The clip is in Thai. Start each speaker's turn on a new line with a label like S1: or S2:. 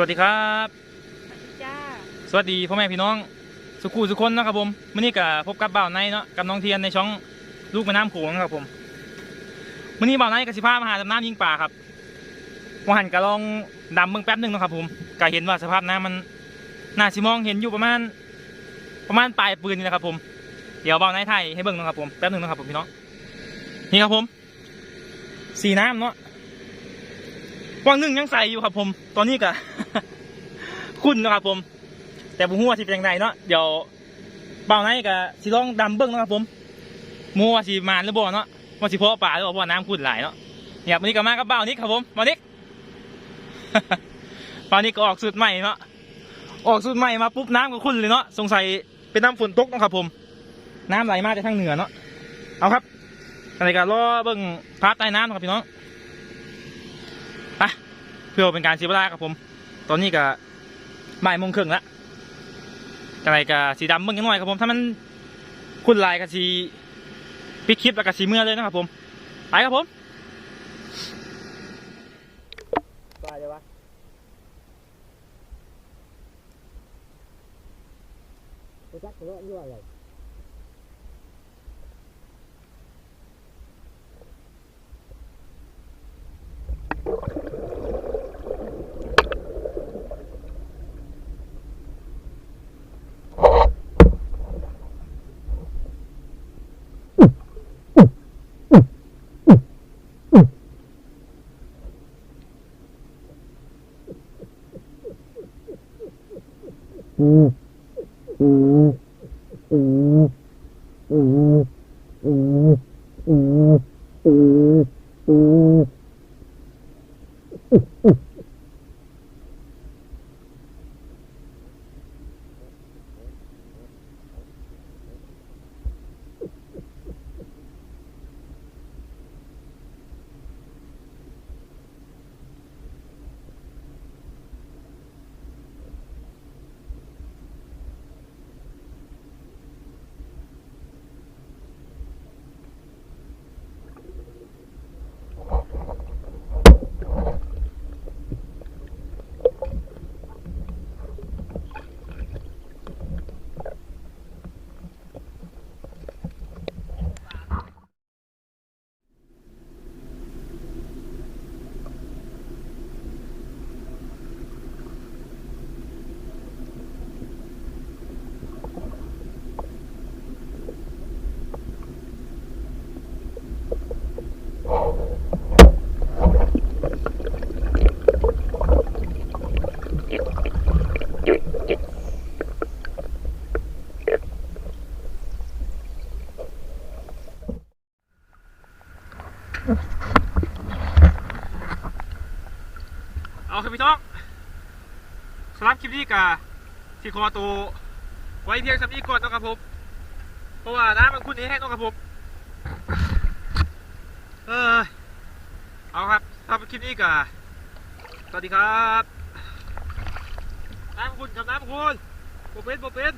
S1: สวัสดีครับ
S2: จ้า
S1: สวัสดีพ่อแม่พี่น้อง สุขุสุคนนะครับผมมื่อนี้ก็พบกับบ่าวไนเนาะกับน้องเทียนในช่องลูกแม่น้ำโขงนะครับผมมื่อนี้บ่าวไนกับสิพามาหาดำน้ำยิงป่าครับว่าหันก็ลองดำเบิ่งแป๊บหนึงเนาะครับผมก็เห็นว่าสภาพน้ำมันน่าสิมองเห็นอยู่ประมาณ ประมาณปลายปืนนี่นะครับผมเดี๋ยวบ่าวไนถ่ายให้เบิ่งเนาะครับผมแป๊บหนึงเนาะครับผมพี่น้องนี่ครับผมสีน้ำเนาะก วางหนึ่งยังใส่อยู่ครับ ผม ตอนนี้ก็คุณเนะครับผม แต่ผมหัวาสิเป็นยังไงเนาะเดี๋ยวเบาไหนกับสิลองดำเบิ้งนะครับ ผมมัวสิมานหรือบ่เนาะว่าสิพาะป่าหรือบ่เพราะว่าน้ำขุ่นหลายเนาะเนี่ยวันนี้ก็มากับเบานิกครับผมเบานิกเบานิกก็ออกสูตรใหม่เนาะออกสูตรใหม่มาปุ๊บน้ำก็ขุ่นเลยเนาะสงสัยเป็นน้ำฝนตกนะครับผม น้ำไหลมาจากทางเหนือเนาะเอาครับอะไรกันรอเบิ้งพาร์ทใต้น้ำครับพี่น้อง พื่อเป็นการเสียเวลาครับผม ตอนนี้ก็บ่ายโมงครึ่งละอะไรกับสีดำเบิ่งกันหน่อยครับผม ถ้ามันคุณลายกับสีปิดคลิปแล้วกับสีเมื่อเลยนะครับผม ไปครับผม
S3: ตายเลยวะไปจักเยอะด้วยอะไร
S1: เอาครับพี่น้องสำหรับคลิปนี้กับทีคอตัวไว้เพียงสำนีก่อนนะครับผมเพราะว่าน้ำมันขุ่นแห้งนะครับผมเออเอาครับสำหรับคลิปนี้กับสวัสดีครับ น้ำขุ่นกับน้ำขุ่นโบเป็นโบเป็น